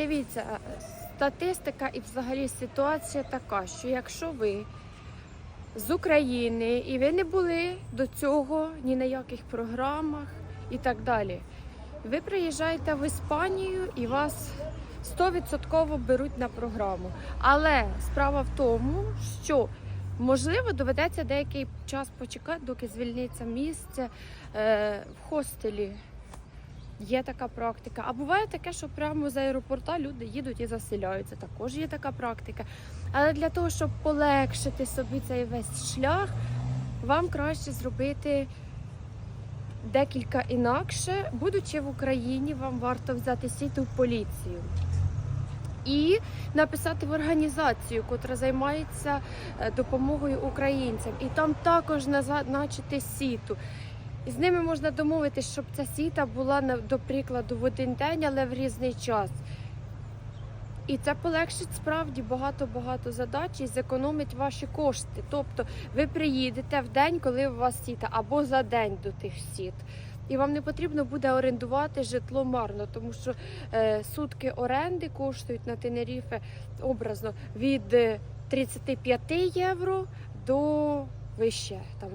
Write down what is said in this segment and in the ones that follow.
дивіться, статистика і взагалі ситуація така, що якщо ви з України і ви не були до цього ні на яких програмах і так далі, ви приїжджаєте в Іспанію і вас 100% беруть на програму. Але справа в тому, що можливо доведеться деякий час почекати, доки звільниться місце е, в хостелі. Є така практика. А буває таке, що прямо з аеропорта люди їдуть і заселяються. Також є така практика. Але для того, щоб полегшити собі цей весь шлях, вам краще зробити декілька інакше. Будучи в Україні, вам варто взяти сіту в поліцію. І написати в організацію, котра займається е, допомогою українцям, і там також назначити сіту. І з ними можна домовитися, щоб ця сіта була до прикладу в один день, але в різний час. І це полегшить справді багато-багато задач і зекономить ваші кошти. Тобто ви приїдете в день, коли у вас сіта, або за день до тих сіт. І вам не потрібно буде орендувати житло марно, тому що е, сутки оренди коштують на Тенеріфе образно від е, 35 євро до вище там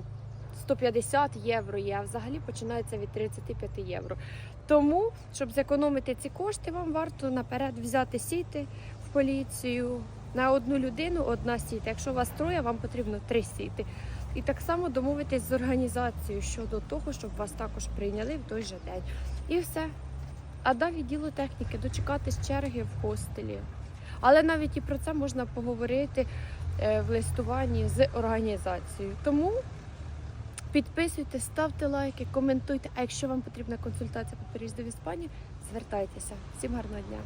150 євро є, а взагалі починається від 35 євро. Тому, щоб зекономити ці кошти, вам варто наперед взяти сіти в поліцію. На одну людину одна сіта. Якщо у вас троє, вам потрібно три сіти. І так само домовитись з організацією щодо того, щоб вас також прийняли в той же день. І все. А да, відділу техніки дочекатись черги в хостелі. Але навіть і про це можна поговорити е, в листуванні з організацією. Тому підписуйтесь, ставте лайки, коментуйте. А якщо вам потрібна консультація по переїзду в Іспанію, звертайтеся. Всім гарного дня!